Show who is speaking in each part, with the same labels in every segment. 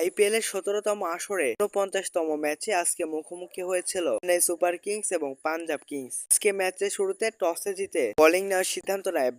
Speaker 1: IPL এর সতেরোতম আসরে উনপঞ্চাশতম ম্যাচে আজকে মুখোমুখি হয়েছিল চেন্নাই সুপার কিংস এবং পাঞ্জাব কিংস। আজকে ম্যাচের শুরুতে টসে জিতে বোলিং নেওয়ার সিদ্ধান্ত নেয়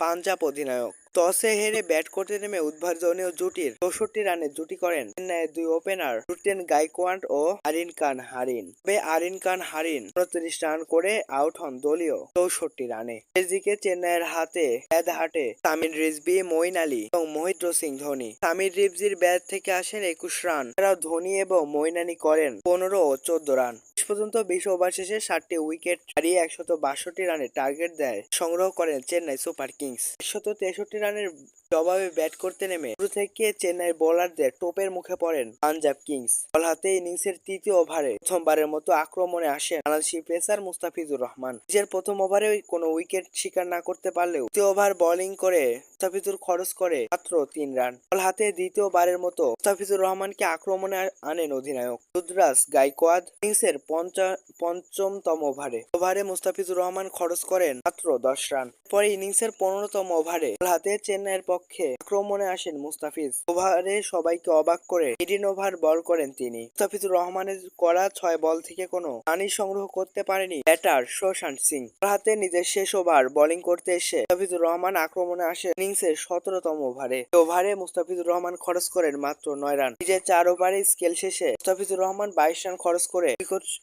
Speaker 1: পাঞ্জাব অধিনায়ক। টসে হেরে ব্যাট করতে নেমে উদ্বোধনীয় জুটির চৌষট্টি রানের জুটি করেন চেন্নাইয়ের দুই ওপেনার রুটেন গাইকোয়াড ও আরিন খান হারিন। তবে আরিন খান হারিন উনত্রিশ রান করে আউট হন দলীয় চৌষট্টি রানে। এদিকে চেন্নাইয়ের হাতে ব্যাট হাটে তামিল রিজবি মঈন আলী এবং মহিন্দ্র সিং ধোনি। তামিল রিজবির ব্যাট থেকে আসেন একুশ রান। এছাড়াও ধোনি এবং মঈন আলী করেন পনেরো ও চোদ্দ রান। পর্যন্ত বিশ ওভার শেষে ষাটটি উইকেট হারিয়ে একশত বাষট্টি রানের টার্গেট দেয় সংগ্রহ করেন চেন্নাই সুপার কিংস। একশত তেষট্টি রানের জবাবে ব্যাট করতে নেমে শুরু থেকে চেন্নাই বোলারদের টোপের মুখে পড়েন পাঞ্জাব কিংস। বল হাতে ইনিংসের তৃতীয় ওভারে প্রথমবারের মতো আক্রমণে আসেন বাংলাদেশি পেসার মুস্তাফিজুর রহমান। নিজের প্রথম ওভারে কোনো উইকেট শিকার না করতে পারলেও দ্বিতীয় ওভার বোলিং করে মুস্তাফিজুর খরচ করে মাত্র তিন রান। বল হাতে দ্বিতীয়বারের মতো মুস্তাফিজুর রহমানকে আক্রমণে আনেন অধিনায়ক রুদ্রাস গাইকোয়াদ। ইনিংসের পঞ্চা- পঞ্চমতম ওভারে। ওভারে মুস্তাফিজুর রহমান খরচ করেন মাত্র দশ রান। পরে ইনিংসের পনেরোতম ওভারে বল হাতে চেন্নাইয়ের পক্ষে। আক্রমণে আসেন মুস্তাফিজ। ওভারে সবাইকে অবাক করে মিডিন ওভার বল করেন তিনি। মুস্তাফিজুর রহমানের করা ছয় বল থেকে কোনো রানই সংগ্রহ করতে পারেনি ব্যাটার শোশান্ত সিং। হাতে নিজের শেষ ওভার বোলিং করতে এসে মুস্তাফিজুর রহমান আক্রমণে আসে ইনিংসের সতেরোতম ওভারে। ওভারে মুস্তাফিজুর রহমান খরচ করেন মাত্র নয় রান। নিজের চার ওভারে স্কেল শেষে মুস্তাফিজুর রহমান বাইশ রান খরচ করে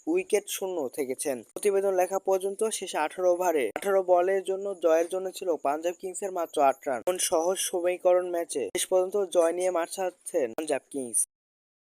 Speaker 1: উইকেট শূন্য থেকেছেন। প্রতিবেদন লেখা পর্যন্ত শেষে আঠারো ওভারে। আঠারো বলের জন্য, জয়ের জন্য ছিল পাঞ্জাব কিংসের মাত্র আট রান। এমন সহজ সমীকরণ ম্যাচে শেষ পর্যন্ত জয় নিয়ে মাঠ ছাড়ছেন পাঞ্জাব কিংস।